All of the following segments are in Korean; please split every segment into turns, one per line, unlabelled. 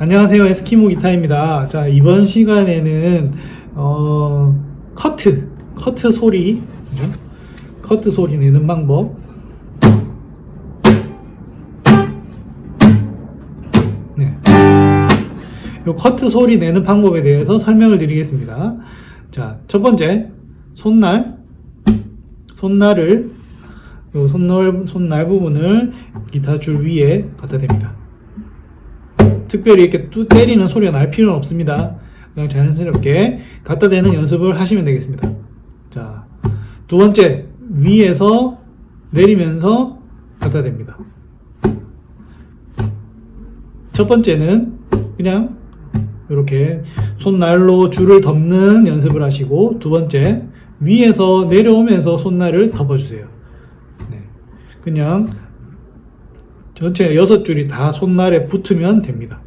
안녕하세요. 에스키모 기타입니다. 자, 이번 시간에는, 어, 커트, 커트 소리? 커트 소리 내는 방법. 네. 요 커트 소리 내는 방법에 대해서 설명을 드리겠습니다. 자, 첫 번째, 손날. 손날을, 요 손날, 손날 부분을 기타 줄 위에 갖다 댑니다. 특별히 이렇게 뚜 때리는 소리가 날 필요는 없습니다. 그냥 자연스럽게 갖다 대는 연습을 하시면 되겠습니다. 자, 두 번째, 위에서 내리면서 갖다 댑니다. 첫 번째는 그냥 이렇게 손날로 줄을 덮는 연습을 하시고 두 번째, 위에서 내려오면서 손날을 덮어주세요. 네. 그냥 전체 여섯 줄이 다 손날에 붙으면 됩니다.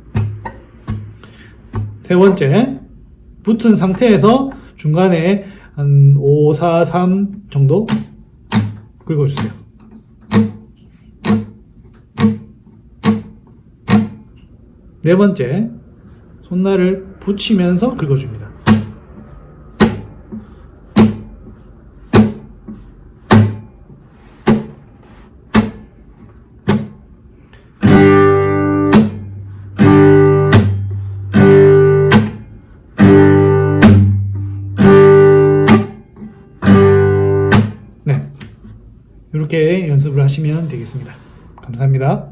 세 번째, 붙은 상태에서 중간에 한 5, 4, 3 정도 긁어주세요. 네 번째, 손날을 붙이면서 긁어줍니다. 이렇게 연습을 하시면 되겠습니다. 감사합니다.